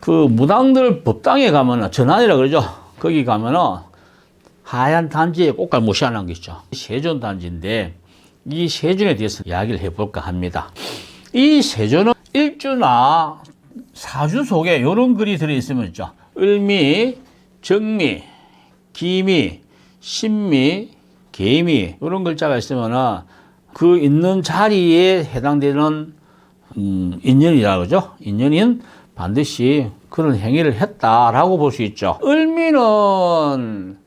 그 무당들 법당에 가면은 전환이라 그러죠. 거기 가면은 하얀 단지에 꽃갈 무시하는 게 있죠. 세존 단지인데 이 세존에 대해서 이야기를 해볼까 합니다. 이 세존은 일주나 사주 속에 이런 글이 들어있으면 있죠. 을미, 정미, 기미, 신미, 개미 이런 글자가 있으면은 그 있는 자리에 해당되는 음, 인연이라 그러죠. 인연인 반드시 그런 행위를 했다라고 볼 수 있죠. 을미는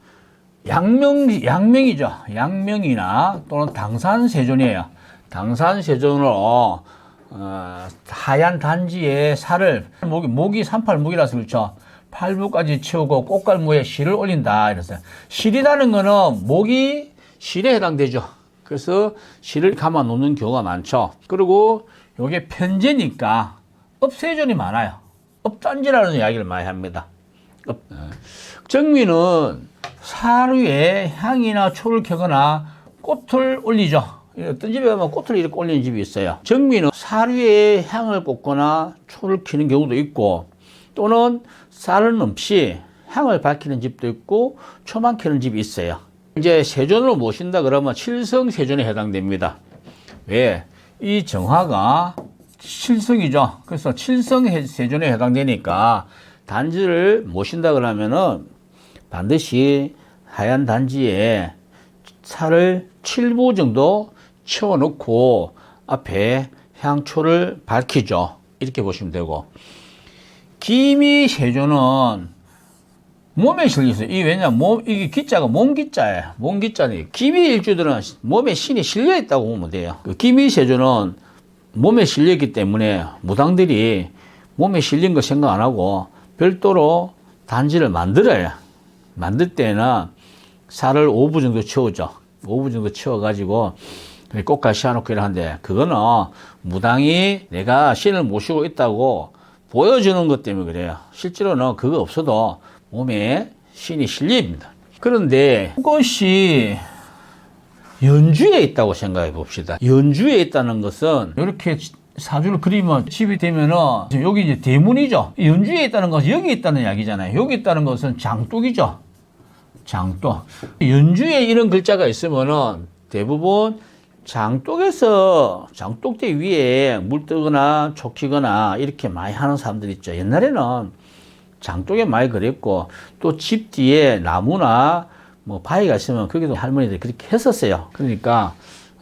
양명, 양명이죠. 양명이나 또는 당산세존이에요. 당산세존으로 어, 하얀 단지에 살을 목이 목이 삼팔목이라서 그렇죠. 팔부까지 채우고 꽃갈무에 실을 올린다 이랬어요. 실이라는 거는 목이 실에 해당되죠. 그래서 실을 감아 놓는 경우가 많죠. 그리고 요게 편제니까 업세존이 많아요. 업단지라는 이야기를 많이 합니다. 업. 어. 정미는 사루에 향이나 초를 켜거나 꽃을 올리죠. 어떤 집에 가면 꽃을 이렇게 올리는 집이 있어요. 정미는 사류에 향을 꽂거나 초를 켜는 경우도 있고 또는 쌀은 없이 향을 밝히는 집도 있고 초만 켜는 집이 있어요. 이제 세존으로 모신다 그러면 칠성 세존에 해당됩니다. 왜? 이 정화가 칠성이죠. 그래서 칠성 세존에 해당되니까 단지를 모신다 그러면은 반드시 하얀 단지에 살을 7부 정도 채워놓고 앞에 향초를 밝히죠. 이렇게 보시면 되고 기미 세조는 몸에 실려있어요. 이 왜냐 몸 이게 기자가 몸 기자예요. 몸 기자니 기미 일주들은 몸에 신이 실려 있다고 보면 돼요. 그 기미 세조는 몸에 실렸기 때문에 무당들이 몸에 실린 거 생각 안 하고 별도로 단지를 만들어요. 만들 때는 살을 5부 정도 채우죠. 5부 정도 채워가지고 꽃갈 씌워놓고 이러는데 그거는 무당이 내가 신을 모시고 있다고 보여주는 것 때문에 그래요. 실제로는 그거 없어도 몸에 신이 실립니다. 그런데 그것이 연주에 있다고 생각해 봅시다. 연주에 있다는 것은 이렇게 사주를 그리면 집이 되면은 여기 이제 대문이죠. 연주에 있다는 것은 여기 있다는 이야기잖아요. 여기 있다는 것은 장독이죠. 장독. 연주에 이런 글자가 있으면은 대부분 장독에서 장독대 위에 물 뜨거나 촉히거나 이렇게 많이 하는 사람들 있죠. 옛날에는 장독에 많이 그랬고 또 집 뒤에 나무나 뭐 바위가 있으면 거기도 할머니들이 그렇게 했었어요. 그러니까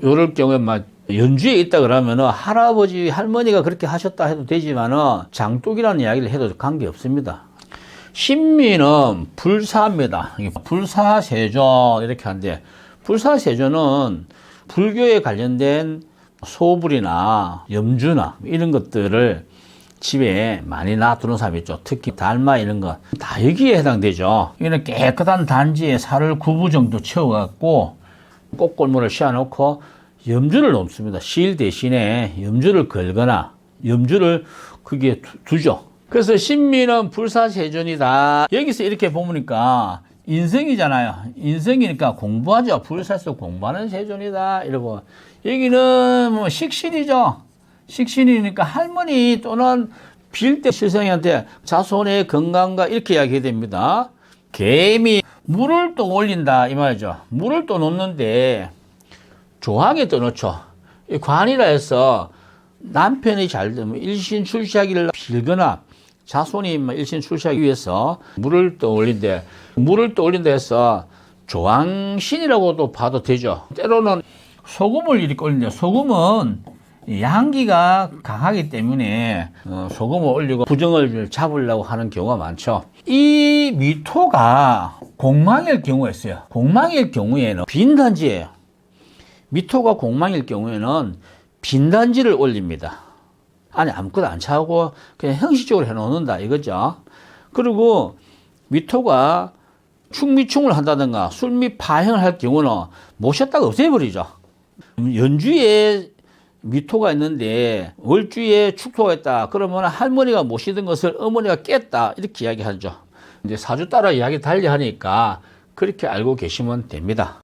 요럴 경우에 막 연주에 있다 그러면은 할아버지 할머니가 그렇게 하셨다 해도 되지만은 장독이라는 이야기를 해도 관계 없습니다. 신미는 불사입니다. 불사세조 이렇게 하는데 불사세조는 불교에 관련된 소불이나 염주나 이런 것들을 집에 많이 놔두는 사람이 있죠. 특히 달마 이런 거 다 여기에 해당되죠. 이는 깨끗한 단지에 살을 9부 정도 채워갖고 꽃골무를 씌워놓고 염주를 놓습니다. 실 대신에 염주를 걸거나 염주를 거기에 두죠. 그래서 신미는 불사세존이다. 여기서 이렇게 보니까 인성이잖아요. 인성이니까 공부하죠. 불사서 공부하는 세존이다. 이러고 여기는 뭐 식신이죠. 식신이니까 할머니 또는 빌 때 실생이한테 자손의 건강과 이렇게 이야기 됩니다. 개미 물을 또 올린다 이 말이죠. 물을 또 놓는데 조항에 또 넣죠. 관이라 해서 남편이 잘 되면 일신 출시하기를 빌거나 자손이 뭐 일신 출시하기 위해서 물을 또 올린대. 물을 또 올린다 해서 조항신이라고도 봐도 되죠. 때로는 소금을 이렇게 올린대. 소금은 양기가 강하기 때문에 어, 소금을 올리고 부정을 잡으려고 하는 경우가 많죠. 이 미토가 공망일 경우가 있어요. 공망일 경우에는 빈 단지예요. 미토가 공망일 경우에는 빈 단지를 올립니다. 안에 아무것도 안 차고 그냥 형식적으로 해놓는다 이거죠. 그리고 미토가 충미충을 한다든가 술미 파행을 할 경우는 모셨다가 없애버리죠. 연주에 미토가 있는데 월주에 축토가 있다. 그러면 할머니가 모시던 것을 어머니가 깼다. 이렇게 이야기하죠. 이제 사주 따라 이야기 달리 하니까 그렇게 알고 계시면 됩니다.